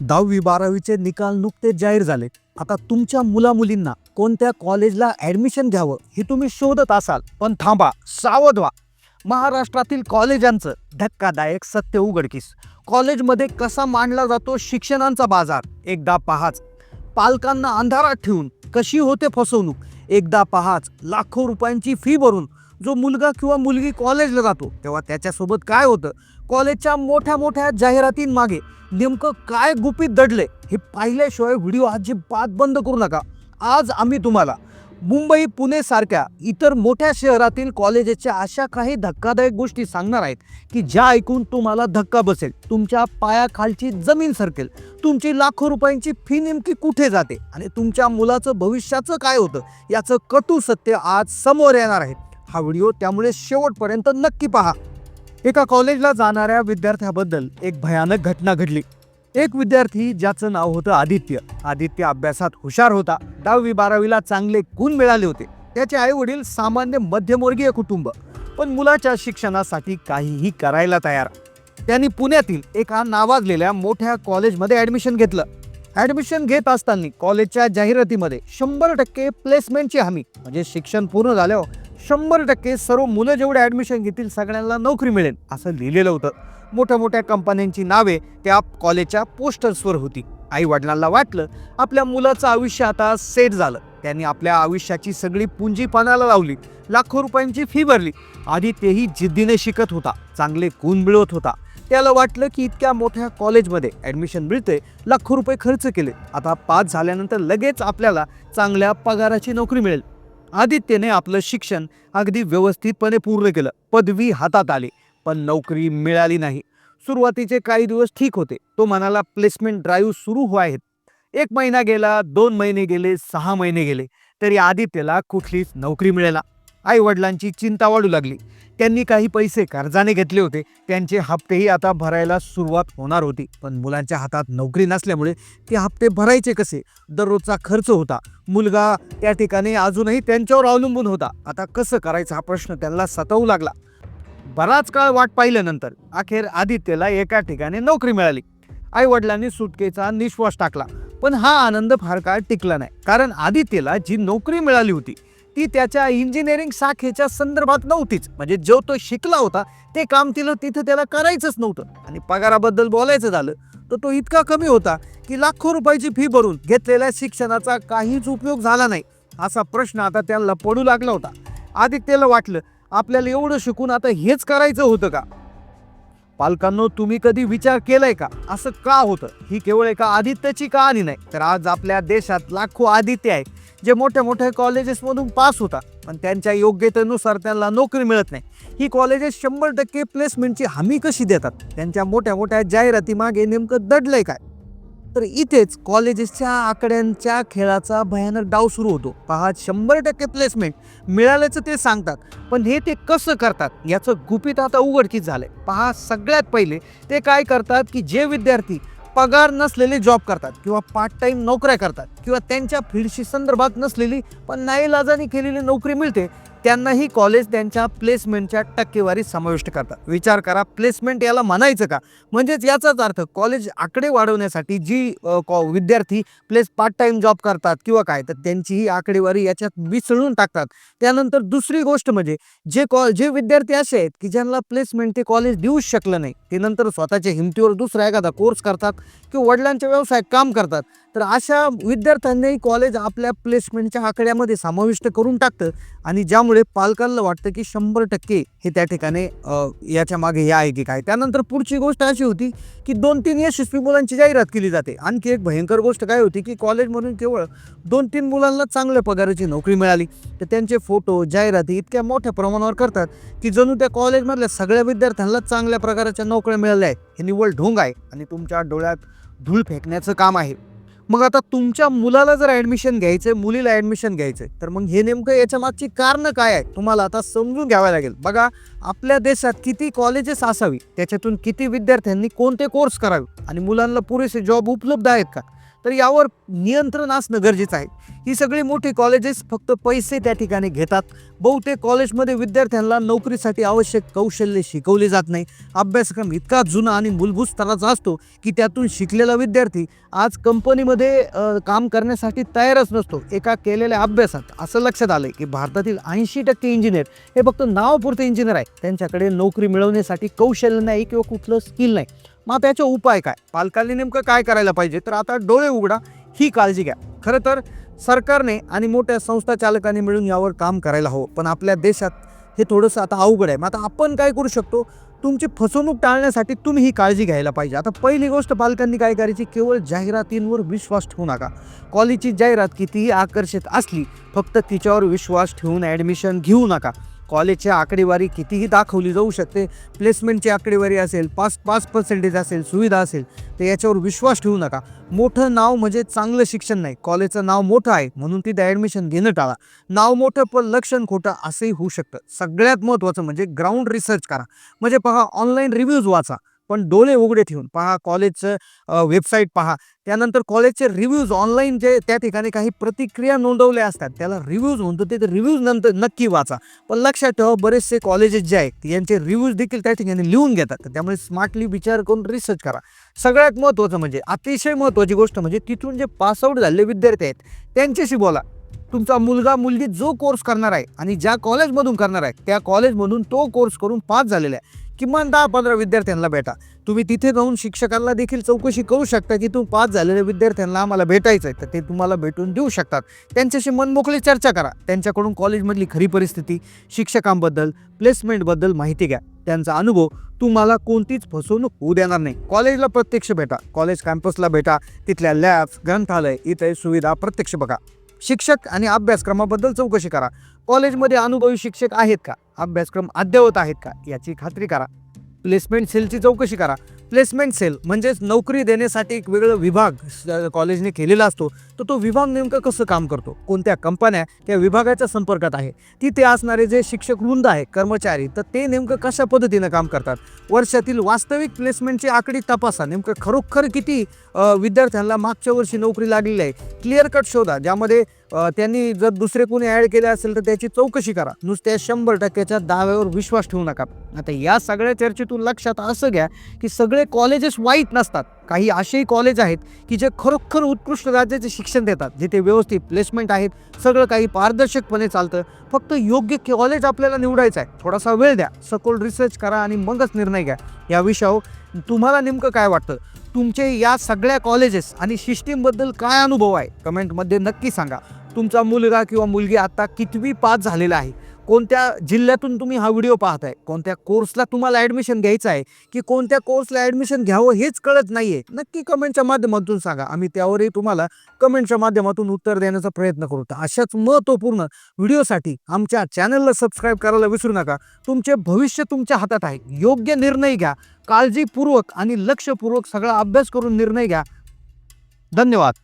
दहावी बारावीचे निकाल नुकतेच जाहीर झाले आता तुमच्या मुलामुलींना कोणत्या कॉलेजला ॲडमिशन घ्यावं हे तुम्ही शोधत असाल पण थांबा सावध व्हा. महाराष्ट्रातील कॉलेजांचं धक्कादायक सत्य उघडकीस. कॉलेजमध्ये कसा मांडला जातो शिक्षणांचा बाजार? एकदा पहाच. पालकांना अंधारात ठेवून कशी होते फसवणूक? एकदा पहाच. लाखो रुपयांची फी भरून जो मुलगा किंवा मुलगी कॉलेजला जातो तेव्हा त्याच्यासोबत काय होतं? कॉलेजच्या मोठ्या मोठ्या जाहिरातींमागे नेमकं काय गुपित दडले हे पाहिल्याशिवाय व्हिडिओ अजिबात बंद करू नका. आज आम्ही तुम्हाला मुंबई पुणे सारख्या इतर मोठ्या शहरातील कॉलेजेसच्या अशा काही धक्कादायक गोष्टी सांगणार आहेत की ज्या ऐकून तुम्हाला धक्का बसेल. तुमच्या पायाखालची जमीन सरकेल. तुमची लाखो रुपयांची फी नेमकी कुठे जाते? आणि तुमच्या मुलाचं भविष्याचं काय होतं? याचं कटू सत्य आज समोर येणार आहे. हा व्हिडिओ त्यामुळे शेवटपर्यंत नक्की पहा. एका कॉलेजला जाणाऱ्या विद्यार्थ्याबद्दल एक भयानक घटना घडली. एक विद्यार्थी ज्याचं नाव होतं आदित्य. आदित्य अभ्यासात हुशार होता. दहावी बारावीला चांगले गुण मिळाले होते. त्याचे आई वडील सामान्य मध्यमवर्गीय कुटुंब. पण मुलाच्या शिक्षणासाठी काहीही करायला तयार. त्यांनी पुण्यातील एका नावाजलेल्या मोठ्या कॉलेजमध्ये ॲडमिशन घेतलं. ॲडमिशन घेत असताना कॉलेजच्या जाहिरातीमध्ये शंभर टक्के प्लेसमेंटची हमी म्हणजे शिक्षण पूर्ण झाल्यावर शंभर टक्के सर्व मुलं जेवढे ॲडमिशन घेतील सगळ्यांना नोकरी मिळेल असं लिहिलेलं होतं. मोठ्या मोठ्या कंपन्यांची नावे त्या कॉलेजच्या पोस्टर्सवर होती. आई वडिलांना वाटलं आपल्या मुलाचं आयुष्य आता सेट झालं. त्यांनी आपल्या आयुष्याची सगळी पुंजी पानाला लावली. लाखो रुपयांची फी भरली. आधी तेही जिद्दीने शिकत होता. चांगले गुण मिळवत होता. त्याला वाटलं की इतक्या मोठ्या कॉलेजमध्ये ॲडमिशन मिळते लाखो रुपये खर्च केले. आता पास झाल्यानंतर लगेच आपल्याला चांगल्या पगाराची नोकरी मिळेल. आदित्यने आपलं शिक्षण अगदी व्यवस्थितपणे पूर्ण केलं. पदवी हातात आली पण नोकरी मिळाली नाही. सुरुवातीचे काही दिवस ठीक होते. तो म्हणाला प्लेसमेंट ड्राईव्ह सुरू हो आहेत. एक महिना गेला दोन महिने गेले सहा महिने गेले तरी आदित्यला कुठलीच नोकरी मिळेला आईवडिलांची चिंता वाढू लागली. त्यांनी काही पैसे कर्जाने घेतले होते. त्यांचे हप्तेही आता भरायला सुरुवात होणार होती. पण मुलांच्या हातात नोकरी नसल्यामुळे ते हप्ते भरायचे कसे? दररोजचा खर्च होता. मुलगा त्या ठिकाणी अजूनही त्यांच्यावर अवलंबून होता. आता कसं करायचं हा प्रश्न त्यांना सतावू लागला. बराच काळ वाट पाहिल्यानंतर अखेर आदित्यला एका ठिकाणी नोकरी मिळाली. आई वडिलांनी सुटकेचा निश्वास टाकला. पण हा आनंद फार काळ टिकला नाही. कारण आदित्यला जी नोकरी मिळाली होती ती त्याच्या इंजिनिअरिंग शाखेच्या संदर्भात नव्हतीच. म्हणजे जो तो शिकला होता ते काम तिला तिथं त्याला करायचंच नव्हतं. आणि पगाराबद्दल बोलायचं झालं तर तो इतका कमी होता की लाखो रुपयाची फी भरून घेतलेल्या शिक्षणाचा काहीच उपयोग झाला नाही असा प्रश्न आता त्यांना पडू लागला होता. आदित्यला वाटलं आपल्याला एवढं शिकून आता हेच करायचं होतं का? पालकांनो तुम्ही कधी विचार केलाय का? असं का होतं? ही केवळ एका आदित्यची कहाणी नाही तर आज आपल्या देशात लाखो आदित्य आहे जे मोठ्या मोठ्या कॉलेजेसमधून पास होतात पण त्यांच्या योग्यतेनुसार त्यांना नोकरी मिळत नाही. ही कॉलेजेस शंभर टक्के प्लेसमेंटची हमी कशी देतात? त्यांच्या मोठ्या मोठ्या जाहिरातीमागे नेमकं दडलंय काय? तर इथेच कॉलेजेसच्या आकड्यांच्या खेळाचा भयानक डाव सुरू होतो. पहा शंभर टक्के प्लेसमेंट मिळाल्याचं ते सांगतात. पण हे ते कसं करतात? याचं गुपित आता उघडकीच झालंय. पहा सगळ्यात पहिले ते काय करतात की जे विद्यार्थी पगार नसलेले जॉब करतात किंवा पार्ट टाईम नोकऱ्या करतात किंवा त्यांच्या फील्डशी संदर्भात नसलेली पण नाईलाजाने केलेली नोकरी मिळते त्यांनाही कॉलेज त्यांच्या प्लेसमेंटच्या टक्केवारी समाविष्ट करतात. विचार करा प्लेसमेंट याला म्हणायचं का? म्हणजेच याचाच अर्थ कॉलेज आकडे वाढवण्यासाठी जी कॉ विद्यार्थी प्लेस पार्ट टाइम जॉब करतात किंवा काय तर त्यांची ही आकडेवारी याच्यात मिसळून टाकतात. त्यानंतर दुसरी गोष्ट म्हणजे जे कॉ जे विद्यार्थी असे आहेत की ज्यांना प्लेसमेंट ते कॉलेज देऊच शकलं नाही ते नंतर स्वतःच्या हिमतीवर दुसरा एखादा कोर्स करतात किंवा वडिलांच्या व्यवसायात काम करतात तर अशा विद्यार्थ्यांनी कॉलेज आपल्या प्लेसमेंटच्या आकड्यामध्ये समाविष्ट करून टाकतं आणि ज्यामुळे पालकांना वाटतं की शंभर टक्के हे त्या ठिकाणी याच्या मागे हे आहे की काय. त्यानंतर पुढची गोष्ट अशी होती की दोन तीन यशस्वी मुलांची जाहिरात केली जाते. आणखी एक भयंकर गोष्ट काय होती की कॉलेजमधून केवळ दोन तीन मुलांना चांगल्या पगाराची नोकरी मिळाली. तर त्यांचे फोटो जाहिराती इतक्या मोठ्या प्रमाणावर करतात की जणू त्या कॉलेजमधल्या सगळ्या विद्यार्थ्यांना चांगल्या प्रकारच्या नोकऱ्या मिळाल्या आहेत. हे निव्वळ ढोंग आहे आणि तुमच्या डोळ्यात धूळ फेकण्याचं काम आहे. मग आता तुमच्या मुलाला जर ॲडमिशन घ्यायचंय मुलीला ॲडमिशन घ्यायचंय तर मग हे नेमकं याच्या मागची कारणं काय आहे तुम्हाला आता समजून घ्यावं लागेल. बघा आपल्या देशात किती कॉलेजेस असावी? त्याच्यातून किती विद्यार्थ्यांनी कोणते कोर्स करावे? आणि मुलांना पुरेसे जॉब उपलब्ध आहेत का? तर यावर नियंत्रण असणं गरजेचं आहे. ही सगळी मोठी कॉलेजेस फक्त पैसे त्या ठिकाणी घेतात. बहुतेक कॉलेजमध्ये विद्यार्थ्यांना नोकरीसाठी आवश्यक कौशल्य शिकवले जात नाही. अभ्यासक्रम इतका जुना आणि मूलभूत स्तराचा असतो की त्यातून शिकलेला विद्यार्थी आज कंपनीमध्ये काम करण्यासाठी तयारच नसतो. एका केलेल्या अभ्यासात असं लक्षात आलं की भारतातील ऐंशी टक्के इंजिनियर हे फक्त नावापुरते इंजिनियर आहे त्यांच्याकडे नोकरी मिळवण्यासाठी कौशल्य नाही किंवा कुठलं स्किल नाही. मग त्याचा उपाय काय? पालकांनी नेमकं काय करायला पाहिजे? तर आता डोळे उघडा ही काळजी घ्या. खरं तर सरकारने आणि मोठ्या संस्था चालकांनी मिळून यावर काम करायला हवं. पण आपल्या देशात हे थोडंसं आता अवघड आहे. मग आता आपण काय करू शकतो? तुमची फसवणूक टाळण्यासाठी तुम्ही ही काळजी घ्यायला पाहिजे. आता पहिली गोष्ट पालकांनी काय करायची? केवळ जाहिरातींवर विश्वास ठेवू नका. कॉलेजची जाहिरात कितीही आकर्षित असली फक्त तिच्यावर विश्वास ठेवून ॲडमिशन घेऊ नका. कॉलेजची आकडेवारी कितीही दाखवली जाऊ शकते. प्लेसमेंटची आकडेवारी असेल पाच पाच पर्सेंटेज असेल सुविधा असेल तर याच्यावर विश्वास ठेवू नका. मोठं नाव म्हणजे चांगलं शिक्षण नाही. कॉलेजचं नाव मोठं आहे म्हणून तिथे ॲडमिशन घेणं टाळा. नाव मोठं पण लक्षण खोटं असंही होऊ शकतं. सगळ्यात महत्त्वाचं म्हणजे ग्राउंड रिसर्च करा. म्हणजे पहा ऑनलाईन रिव्ह्यूज वाचा. पण डोळे उघडे ठेवून पहा कॉलेजचं वेबसाईट पहा. त्यानंतर कॉलेजचे रिव्ह्यूज ऑनलाईन जे त्या ठिकाणी काही प्रतिक्रिया नोंदवल्या असतात त्याला रिव्ह्यूज म्हणतो ते रिव्ह्यूज नंतर नक्की वाचा. पण लक्षात ठेवा बरेचसे कॉलेजेस जे आहेत यांचे रिव्ह्यूज देखील त्या ठिकाणी लिहून घेतात. तर त्यामुळे स्मार्टली विचार करून रिसर्च करा. सगळ्यात महत्त्वाचं म्हणजे अतिशय महत्त्वाची गोष्ट म्हणजे तिथून जे पासआउट झालेले विद्यार्थी आहेत त्यांच्याशी बोला. तुमचा मुलगा मुलगी जो कोर्स करणार आहे आणि ज्या कॉलेजमधून करणार आहे त्या कॉलेजमधून तो कोर्स करून पास झालेला आहे. किमान दहा पंधरा विद्यार्थ्यांना भेटा. तुम्ही तिथे जाऊन शिक्षकांना देखील चौकशी करू शकता की तू पास झालेल्या विद्यार्थ्यांना आम्हाला भेटायचं आहे. तर ते तुम्हाला भेटून देऊ शकतात. त्यांच्याशी मनमोकळी चर्चा करा. त्यांच्याकडून कॉलेजमधली खरी परिस्थिती शिक्षकांबद्दल प्लेसमेंटबद्दल माहिती घ्या. त्यांचा अनुभव तुम्हाला कोणतीच फसवणूक होऊ देणार नाही. कॉलेजला प्रत्यक्ष भेटा. कॉलेज कॅम्पसला भेटा. तिथल्या लॅब्स ग्रंथालय इतर सुविधा प्रत्यक्ष बघा. शिक्षक आणि अभ्यासक्रमाबद्दल चौकशी करा. कॉलेजमध्ये अनुभवी शिक्षक आहेत का? अभ्यासक्रम अद्ययावत आहेत का? याची खात्री करा. प्लेसमेंट सेलची चौकशी करा. प्लेसमेंट सेल म्हणजेच नोकरी देण्यासाठी एक वेगळं विभाग स- कॉलेजने केलेला असतो तर तो विभाग नेमकं कसं काम करतो? कोणत्या कंपन्या त्या विभागाच्या संपर्कात आहे. तिथे असणारे जे शिक्षक वृंद आहे कर्मचारी तर ते नेमकं कशा पद्धतीनं काम करतात? वर्षातील वास्तविक प्लेसमेंटची आकडी तपासा. नेमकं खरोखर किती विद्यार्थ्यांना मागच्या वर्षी नोकरी लागलेली आहे? क्लिअर कट शोधा ज्यामध्ये त्यांनी जर दुसरे कोणी ॲड केले असेल तर त्याची चौकशी करा. नुसत्या शंभर टक्क्याच्या दाव्यावर विश्वास ठेवू नका. आता या सगळ्या चर्चेतून लक्षात असं घ्या की सगळे कॉलेजेस वाईट नसतात. काही असेही कॉलेज आहेत की जे खरोखर उत्कृष्ट राज्याचे शिक्षण देतात. जिथे व्यवस्थित प्लेसमेंट आहेत. सगळं काही पारदर्शकपणे चालतं. फक्त योग्य कॉलेज आपल्याला निवडायचं आहे. थोडासा वेळ द्या. सखोल रिसर्च करा आणि मगच निर्णय घ्या. या विषयावर तुम्हाला नेमकं काय वाटतं? तुमचे या सगळ्या कॉलेजेस आणि सिस्टीमबद्दल काय अनुभव आहे? कमेंटमध्ये नक्की सांगा. तुमचा मुलगा किंवा मुलगी आता कितवी पास झालेला आहे? कोणत्या जिल्ह्यातून तुम्ही हा व्हिडिओ पाहताय? कोणत्या कोर्सला तुम्हाला ॲडमिशन घ्यायचं आहे? की कोणत्या कोर्सला ॲडमिशन घ्यावं हेच कळत नाही आहे नक्की कमेंटच्या माध्यमातून सांगा. आम्ही त्यावरही तुम्हाला कमेंटच्या माध्यमातून उत्तर देण्याचा प्रयत्न करू. तर अशाच महत्त्वपूर्ण व्हिडिओसाठी आमच्या चॅनलला सबस्क्राईब करायला विसरू नका. तुमचे भविष्य तुमच्या हातात आहे. योग्य निर्णय घ्या. काळजीपूर्वक आणि लक्षपूर्वक सगळा अभ्यास करून निर्णय घ्या. धन्यवाद.